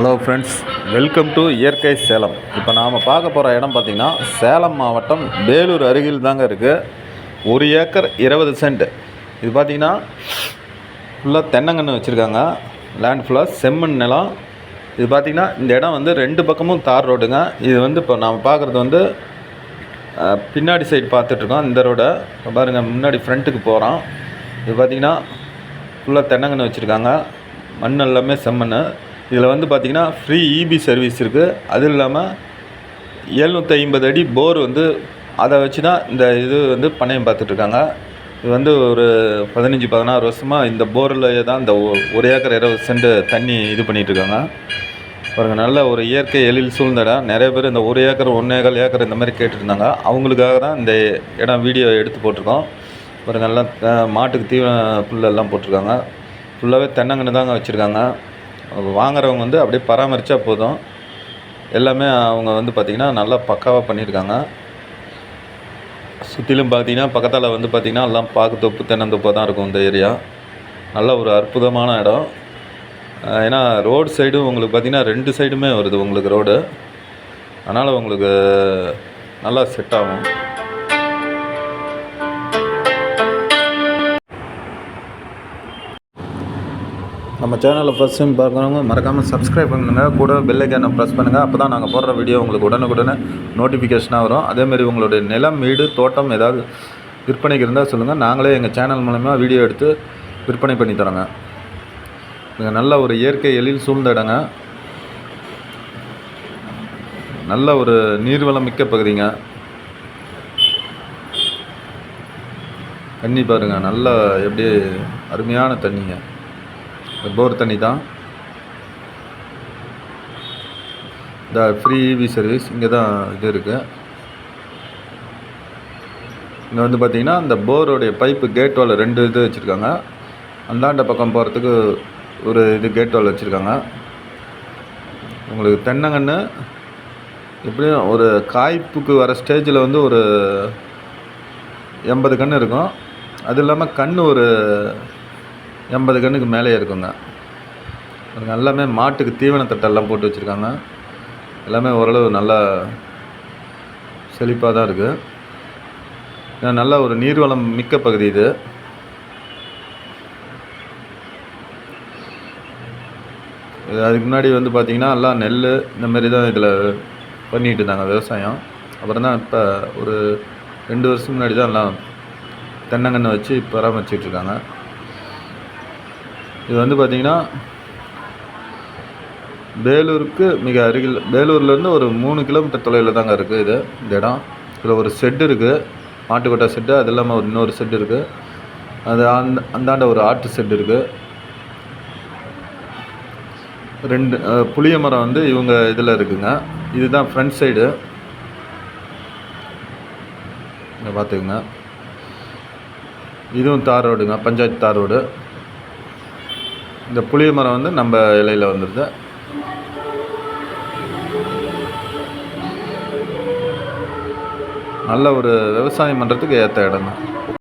Hello friends welcome to இயற்கை சேலம். இப்போ நாம் பார்க்க போகிற இடம் பார்த்திங்கன்னா சேலம் மாவட்டம் வேலூர் அருகில் தாங்க இருக்குது ஒரு ஏக்கர் இருபது சென்ட். இது பார்த்திங்கன்னா ஃபுல்லாக தென்னங்கன்று வச்சுருக்காங்க. லேண்ட் ஃபுல்லாக செம்மண் நிலம். இது பார்த்திங்கன்னா இந்த இடம் வந்து ரெண்டு பக்கமும் தார் ரோடுங்க. இது வந்து இப்போ நாம் பார்க்குறது வந்து பின்னாடி சைடு பார்த்துட்ருக்கோம் இந்த ரோடை இப்போ பாருங்கள் முன்னாடி ஃப்ரண்ட்டுக்கு போகிறோம் இது பார்த்திங்கன்னா ஃபுல்லாக தென்னங்கன்று வச்சுருக்காங்க. மண் எல்லாமே செம்மண் இதில் வந்து பார்த்திங்கன்னா ஃப்ரீ இபி சர்வீஸ் இருக்குது அதுவும் இல்லாமல் எழுநூற்றி ஐம்பது அடி போர் வந்து அதை வச்சு தான் இந்த இது வந்து பணையம் பார்த்துட்ருக்காங்க இது வந்து ஒரு பதினஞ்சு பதினாறு வருஷமாக இந்த போரில் தான் இந்த ஒ- ஒரு ஏக்கர் இருபது சென்ட் தண்ணி இது பண்ணிகிட்ருக்காங்க பாருங்க நல்ல ஒரு இயற்கை எழில் சூழ்ந்த இடம். நிறைய பேர் இந்த ஒரு ஏக்கர் ஒன்றே ஏக்கர் ஏக்கர் இந்த மாதிரி கேட்டுருந்தாங்க. அவங்களுக்காக தான் இந்த இடம் வீடியோ எடுத்து போட்டிருக்கோம். பாருங்க எல்லாம் மாட்டுக்கு தீவன புல்லெல்லாம் போட்டிருக்காங்க. ஃபுல்லாகவே தென்னங்கன்று தாங்க வச்சுருக்காங்க. வாங்குறவங்க வந்து அப்படியே பராமரித்தா போதும். எல்லாமே அவங்க வந்து பார்த்திங்கன்னா நல்லா பக்காவாக பண்ணியிருக்காங்க சுற்றிலும் பார்த்தீங்கன்னா பக்கத்தால் வந்து பார்த்திங்கன்னா எல்லாம் பாக்கு தொப்பு தென்னந்தோப்பாக தான் இருக்கும் இந்த ஏரியா. நல்ல ஒரு அற்புதமான இடம். ஏன்னா ரோடு சைடும் உங்களுக்கு பார்த்திங்கன்னா ரெண்டு சைடுமே வருது உங்களுக்கு ரோடு. அதனால் உங்களுக்கு நல்லா செட் ஆகும். நம்ம சேனலை ஃபஸ்ட் டைம் பார்க்குறவங்க மறக்காமல் சப்ஸ்கிரைப் பண்ணுங்கள் கூட பெல் ப்ரெஸ் பண்ணுங்கள் அப்போ தான் நாங்கள் போடுற வீடியோ உங்களுக்கு உடனுக்குடனே நோட்டிஃபிகேஷனாக வரும். அதேமாரி உங்களுடைய நிலம் வீடு தோட்டம் ஏதாவது விற்பனைக்கு இருந்தால் சொல்லுங்கள் நாங்களே எங்கள் சேனல் மூலமாக வீடியோ எடுத்து விற்பனை பண்ணி தரோங்க. இங்கே நல்ல ஒரு இயற்கை எழில் சூழ்ந்த இடங்க. நல்ல ஒரு நீர்வளம் மிக்க பகுதிங்க. தண்ணி பாருங்கள் நல்லா எப்படி அருமையான தண்ணிங்க. போர் தண்ணி தான். இந்த ஃப்ரீ இவி சர்வீஸ் இங்கே தான் இது இருக்குது இங்கே வந்து பார்த்திங்கன்னா அந்த போருடைய பைப்பு கேட் வால் ரெண்டு இது வச்சுருக்காங்க. அந்தாண்ட பக்கம் போகிறதுக்கு ஒரு இது கேட் வால் வச்சுருக்காங்க. உங்களுக்கு தென்னங்கன்று எப்படியும் ஒரு காய்ப்புக்கு வர ஸ்டேஜில் வந்து ஒரு எண்பது கன்று இருக்கும். அது இல்லாமல் கன்று ஒரு எண்பது கன்றுக்கு மேலே இருக்குங்க. அதுங்க எல்லாமே மாட்டுக்கு தீவன தட்டெல்லாம் போட்டு வச்சுருக்காங்க. எல்லாமே ஓரளவு நல்லா செழிப்பாக தான் இருக்குது ஏன்னா நல்ல ஒரு நீர்வளம் மிக்க பகுதி இது. அதுக்கு முன்னாடி வந்து பார்த்திங்கன்னா எல்லாம் நெல் இந்த மாதிரி தான் இதில் பண்ணிகிட்டு இருந்தாங்க விவசாயம். அப்புறம் தான் இப்போ ஒரு ரெண்டு வருஷம் முன்னாடி தான் எல்லாம் தென்னங்கன்று வச்சு பராமரிச்சிட்ருக்காங்க இது வந்து பார்த்திங்கன்னா வேலூருக்கு மிக அருகில் வேலூர்லேருந்து ஒரு மூணு கிலோமீட்டர் தொலைவில் தாங்க இருக்குது இது இந்த இடம். இதில் ஒரு செட்டு இருக்குது மாட்டுக்கொட்டை செட்டு அது இல்லாமல் ஒரு இன்னொரு செட்டு இருக்குது அது அந்த அந்தாண்ட ஒரு ஆட்டு செட்டு இருக்குது ரெண்டு புளிய மரம் வந்து இவங்க இதில் இருக்குங்க. இதுதான் ஃப்ரண்ட் சைடு இங்கே பார்த்துக்குங்க இதுவும் தார் ரோடுங்க பஞ்சாயத்து தார் ரோடு. இந்த புளிய மரம் வந்து நம்ம இலையில் வந்துடுது நல்ல ஒரு விவசாயம் பண்ணுறதுக்கு ஏற்ற இடம் தான்